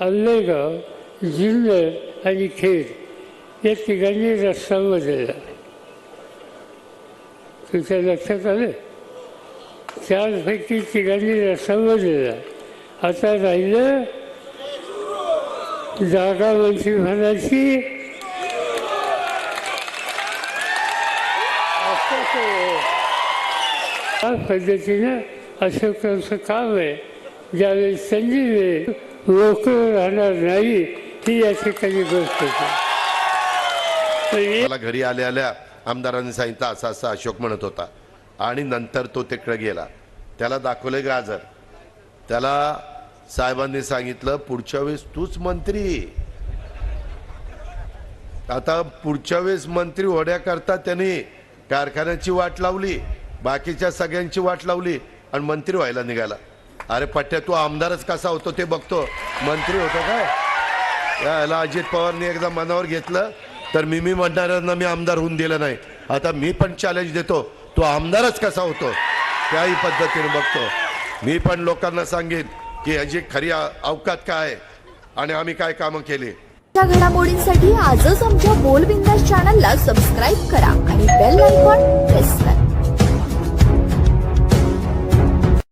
आल्लेगाव जुन्नर आणि खेड या ठिकाणी रस्ता बदलला तुमच्या लक्षात आलं चारपैकी ठिकाणी रस्ता बदलला आता राहिलं जागा मंत्रिमंडळाची असं पद्धतीनं अशोकांचं काम आहे ज्यावेळी संधी मिळेल लोक राहणार नाही ही या ठिकाणी गोष्ट आहे? मला घरी आल्या आल्या आमदारांनी सांगितलं असा असा अशोक म्हणत होता. आणि नंतर तो तिकडे गेला. त्याला दाखवले गाजर. त्याला साहेबांनी सांगितलं पुढच्या वेळेस तूच मंत्री. आता पुढच्या वेळेस मंत्री होण्याकरता त्यांनी कारखान्याची वाट लावली बाकीच्या सगळ्यांची वाट लावली आणि मंत्री व्हायला निघाला. अरे पट्ट्या तू आमदारच कसा होतो ते बघतो. मंत्री होतो काय? याला अजित पवारने एकदा मनावर घेतलं तर मी मी म्हणणाऱ्यांना मी आमदार होऊन दिलं नाही. आता मी पण चॅलेंज देतो तो आमदारच कसा होतो? त्याही पद्धतीने बघतो. मी पण लोकांना सांगेन की ह्याची खरी अवकात काय आहे आणि आम्ही काय कामं केली. घडामोडींसाठी आजच आमच्या बोलबिंदास चॅनलला सबस्क्राईब करा आणि बेल आयकॉन प्रेस करा.